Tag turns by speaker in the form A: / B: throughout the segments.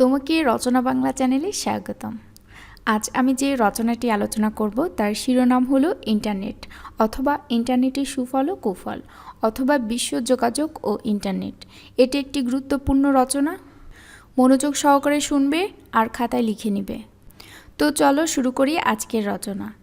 A: তোমাকে রচনা বাংলা চ্যানেলে স্বাগতম। আজ আমি যে রচনাটি আলোচনা করব, তার শিরোনাম হলো ইন্টারনেট অথবা ইন্টারনেটের সুফল ও কুফল অথবা বিশ্ব যোগাযোগ ও ইন্টারনেট। এটি একটি গুরুত্বপূর্ণ রচনা। মনোযোগ সহকারে শুনবে আর খাতায় লিখে নিবে। তো চলো শুরু করি আজকের রচনা।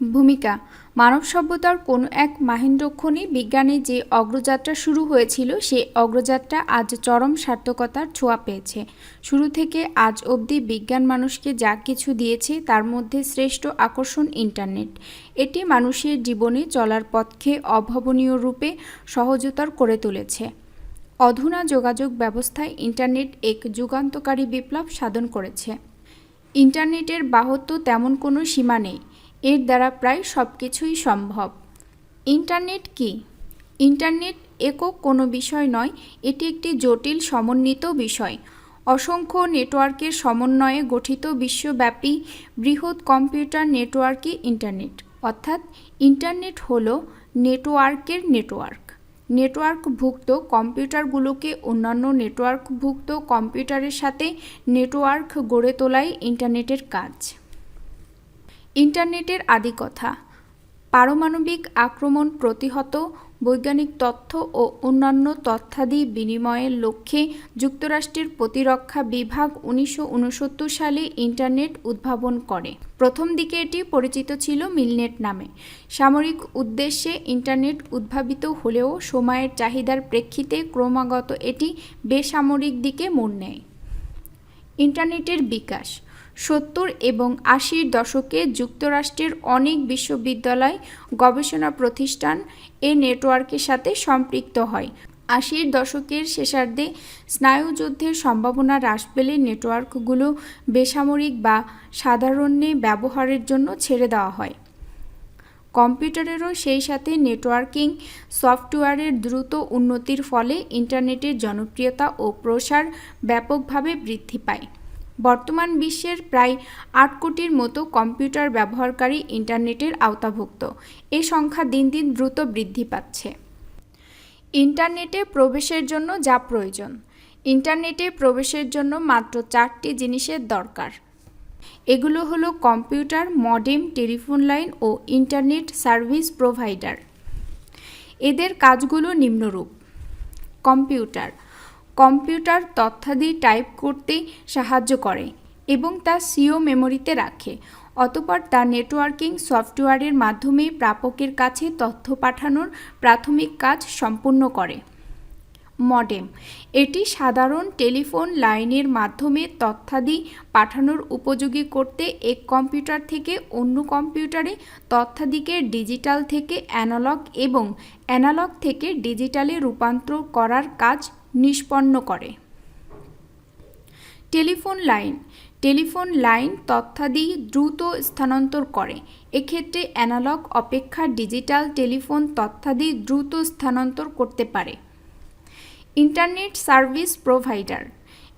A: ভূমিকা। মানব সভ্যতার কোনো এক মাহেন্দ্রক্ষণে বিজ্ঞানের যে অগ্রযাত্রা শুরু হয়েছিল, সে অগ্রযাত্রা আজ চরম সার্থকতার ছোঁয়া পেয়েছে। শুরু থেকে আজ অবধি বিজ্ঞান মানুষকে যা কিছু দিয়েছে, তার মধ্যে শ্রেষ্ঠ আকর্ষণ ইন্টারনেট। এটি মানুষের জীবনে চলার পথকে অভাবনীয় রূপে সহজতর করে তুলেছে। অধুনা যোগাযোগ ব্যবস্থায় ইন্টারনেট এক যুগান্তকারী বিপ্লব সাধন করেছে। ইন্টারনেটের বাহত্ব তেমন কোনো সীমা নেই। এর দ্বারা প্রায় সব কিছুই সম্ভব। ইন্টারনেট কি? ইন্টারনেট একক কোনো বিষয় নয়, এটি একটি জটিল সমন্বিত বিষয়। অসংখ্য নেটওয়ার্কের সমন্বয়ে গঠিত বিশ্বব্যাপী বৃহৎ কম্পিউটার নেটওয়ার্কই ইন্টারনেট। অর্থাৎ ইন্টারনেট হল নেটওয়ার্কের নেটওয়ার্ক। নেটওয়ার্কভুক্ত কম্পিউটারগুলোকে অন্যান্য নেটওয়ার্কভুক্ত কম্পিউটারের সাথে নেটওয়ার্ক গড়ে তোলাই ইন্টারনেটের কাজ। ইন্টারনেটের আদি কথা পারমাণবিক আক্রমণ প্রতিহত, বৈজ্ঞানিক তথ্য ও অন্যান্য তথ্যাদি বিনিময়ের লক্ষ্যে যুক্তরাষ্ট্রের প্রতিরক্ষা বিভাগ উনিশশো উনসত্তর সালে ইন্টারনেট উদ্ভাবন করে। প্রথম দিকে এটি পরিচিত ছিল মিলনেট নামে। সামরিক উদ্দেশ্যে ইন্টারনেট উদ্ভাবিত হলেও সময়ের চাহিদার প্রেক্ষিতে ক্রমাগত এটি বেসামরিক দিকে মোড় নেয়। ইন্টারনেটের বিকাশ সত্তর এবং আশির দশকে যুক্তরাষ্ট্রের অনেক বিশ্ববিদ্যালয় গবেষণা প্রতিষ্ঠান এ নেটওয়ার্কের সাথে সম্পৃক্ত হয়। আশির দশকের শেষার্ধে স্নায়ুযুদ্ধের সম্ভাবনা হ্রাস পেলে নেটওয়ার্কগুলো বেসামরিক বা সাধারণে ব্যবহারের জন্য ছেড়ে দেওয়া হয়। কম্পিউটারেরও সেই সাথে নেটওয়ার্কিং সফটওয়্যারের দ্রুত উন্নতির ফলে ইন্টারনেটের জনপ্রিয়তা ও প্রসার ব্যাপকভাবে বৃদ্ধি পায়। বর্তমান বিশ্বের প্রায় আট কোটির মতো কম্পিউটার ব্যবহারকারী ইন্টারনেটের আওতাভুক্ত। এ সংখ্যা দিন দিন দ্রুত বৃদ্ধি পাচ্ছে। ইন্টারনেটে প্রবেশের জন্য যা প্রয়োজন। ইন্টারনেটে প্রবেশের জন্য মাত্র চারটি জিনিসের দরকার। এগুলো হলো কম্পিউটার, মডেম, টেলিফোন লাইন ও ইন্টারনেট সার্ভিস প্রোভাইডার। এদের কাজগুলো নিম্নরূপ। কম্পিউটার কম্পিউটার তথ্যাদি টাইপ করতে সাহায্য করে এবং তা সিও মেমোরিতে রাখে। অতপর তা নেটওয়ার্কিং সফটওয়্যারের মাধ্যমে প্রাপকের কাছে তথ্য পাঠানোর প্রাথমিক কাজ সম্পূর্ণ করে। মডেম, এটি সাধারণ টেলিফোন লাইনের মাধ্যমে তথ্যাদি পাঠানোর উপযোগী করতে এক কম্পিউটার থেকে অন্য কম্পিউটারে তথ্যাদিকে ডিজিটাল থেকে অ্যানালগ এবং অ্যানালগ থেকে ডিজিটালে রূপান্তর করার কাজ নিষ্পন্ন করে। Telephone line. টেলিফোন লাইন তথ্যাদি দ্রুত স্থানান্তর করে। এক্ষেত্রে অ্যানালগ অপেক্ষা ডিজিটাল টেলিফোন তথ্যাদি দ্রুত স্থানান্তর করতে পারে। Internet service provider.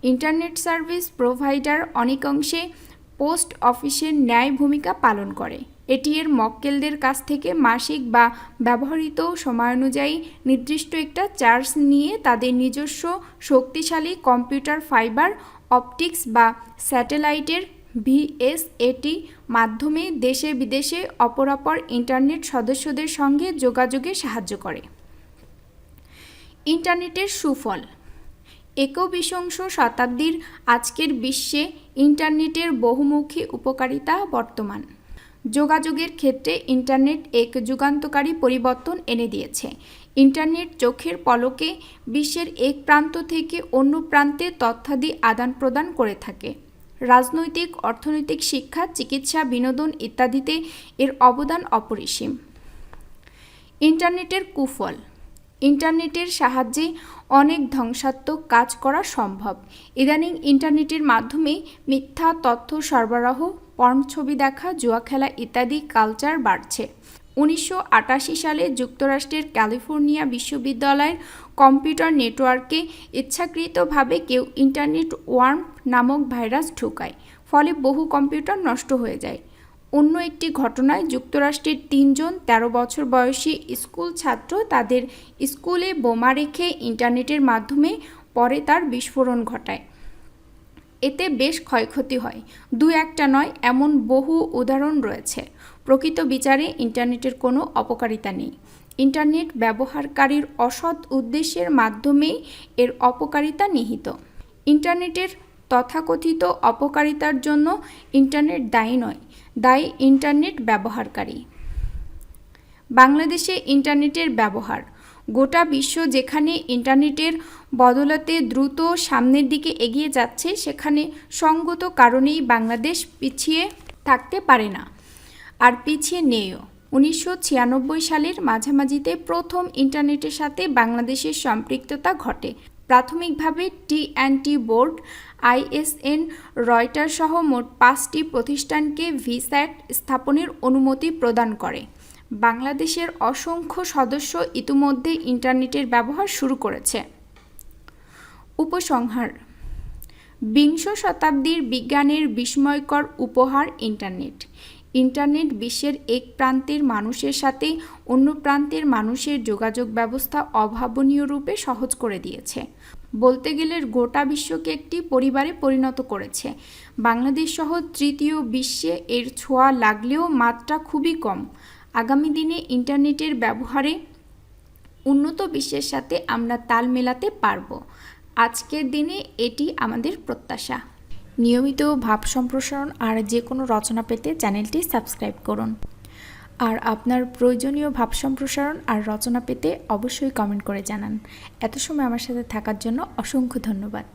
A: Internet service provider অনেকাংশে পোস্ট অফিসের ন্যায় ভূমিকা পালন করে। এটি এর মক্কেলদের কাছ থেকে মাসিক বা ব্যবহৃত সময়ানুযায়ী নির্দিষ্ট একটা চার্জ নিয়ে তাদের নিজস্ব শক্তিশালী কম্পিউটার ফাইবার, অপটিক্স বা স্যাটেলাইটের ভিএসএটি মাধ্যমে দেশে বিদেশে অপরাপর ইন্টারনেট সদস্যদের সঙ্গে যোগাযোগে সাহায্য করে। ইন্টারনেটের সুফল। একবিংশ শতাব্দীর আজকের বিশ্বে ইন্টারনেটের বহুমুখী উপকারিতা বর্তমান। যোগাযোগের ক্ষেত্রে ইন্টারনেট এক যুগান্তকারী পরিবর্তন এনে দিয়েছে। ইন্টারনেট চোখের পলকে বিশ্বের এক প্রান্ত থেকে অন্য প্রান্তে তথ্যাদি আদান প্রদান করে থাকে। রাজনৈতিক, অর্থনৈতিক শিক্ষা, চিকিৎসা, বিনোদন ইত্যাদিতে এর অবদান অপরিসীম। ইন্টারনেটের কুফল। ইন্টারনেটের সাহায্যে অনেক ধ্বংসাত্মক কাজ করা সম্ভব। ইদানিং ইন্টারনেটের মাধ্যমে মিথ্যা তথ্য সরবরাহ পর্ন ছবি দেখা, জুয়া খেলা ইত্যাদি কালচার বাড়ছে। উনিশশো আটাশি সালে যুক্তরাষ্ট্রের ক্যালিফোর্নিয়া বিশ্ববিদ্যালয়ের কম্পিউটার নেটওয়ার্কে ইচ্ছাকৃতভাবে কেউ ইন্টারনেট ওয়ার্ম নামক ভাইরাস ঢুকায়, ফলে বহু কম্পিউটার নষ্ট হয়ে যায়। অন্য একটি ঘটনায় যুক্তরাষ্ট্রের তিনজন ১৩ বছর বয়সী স্কুল ছাত্র তাদের স্কুলে বোমা রেখে ইন্টারনেটের মাধ্যমে পরে তার বিস্ফোরণ ঘটায়। এতে বেশ ক্ষয়ক্ষতি হয়। দু একটা নয়, এমন বহু উদাহরণ রয়েছে। প্রকৃত বিচারে ইন্টারনেটের কোনো অপকারিতা নেই। ইন্টারনেট ব্যবহারকারীর অসৎ উদ্দেশ্যের মাধ্যমেই এর অপকারিতা নিহিত। ইন্টারনেটের তথাকথিত অপকারিতার জন্য ইন্টারনেট দায়ী নয়, দায়ী ইন্টারনেট ব্যবহারকারী। বাংলাদেশে ইন্টারনেটের ব্যবহার গোটা বিশ্ব যেখানে ইন্টারনেটের বদলাতে দ্রুত সামনের দিকে এগিয়ে যাচ্ছে, সেখানে সঙ্গত কারণেই বাংলাদেশ পিছিয়ে থাকতে পারে না। আর পিছিয়ে নেও উনিশশো ছিয়ানব্বই সালের মাঝামাঝিতে প্রথম ইন্টারনেটের সাথে বাংলাদেশের সম্পৃক্ততা ঘটে। প্রাথমিকভাবে T and T board ISN Reuter সহ মোট পাঁচটি প্রতিষ্ঠানকে ভিস্যাট স্থাপনের অনুমতি প্রদান করে। বাংলাদেশের অসংখ্য সদস্য ইতিমধ্যে ইন্টারনেটের ব্যবহার শুরু করেছে। উপসংহার, বিংশ শতাব্দীর বিজ্ঞানের বিস্ময়কর উপহার ইন্টারনেট। ইন্টারনেট বিশ্বের এক প্রান্তের মানুষের সাথে অন্য প্রান্তের মানুষের যোগাযোগ ব্যবস্থা অভাবনীয় রূপে সহজ করে দিয়েছে। বলতে গেলে গোটা বিশ্বকে একটি পরিবারে পরিণত করেছে। বাংলাদেশ সহ তৃতীয় বিশ্বে এর ছোঁয়া লাগলেও মাত্রা খুবই কম। আগামী দিনে ইন্টারনেটের ব্যবহারে উন্নত বিশ্বের সাথে আমরা তাল মেলাতে পারব। আজকের দিনে এটি আমাদের প্রত্যাশা। নিয়মিত ভাব সম্প্রসারণ আর যে কোনো রচনা পেতে চ্যানেলটি সাবস্ক্রাইব করুন। আর আপনার প্রয়োজনীয় ভাব সম্প্রসারণ আর রচনা পেতে অবশ্যই কমেন্ট করে জানান। এত সময় আমার সাথে থাকার জন্য অসংখ্য ধন্যবাদ।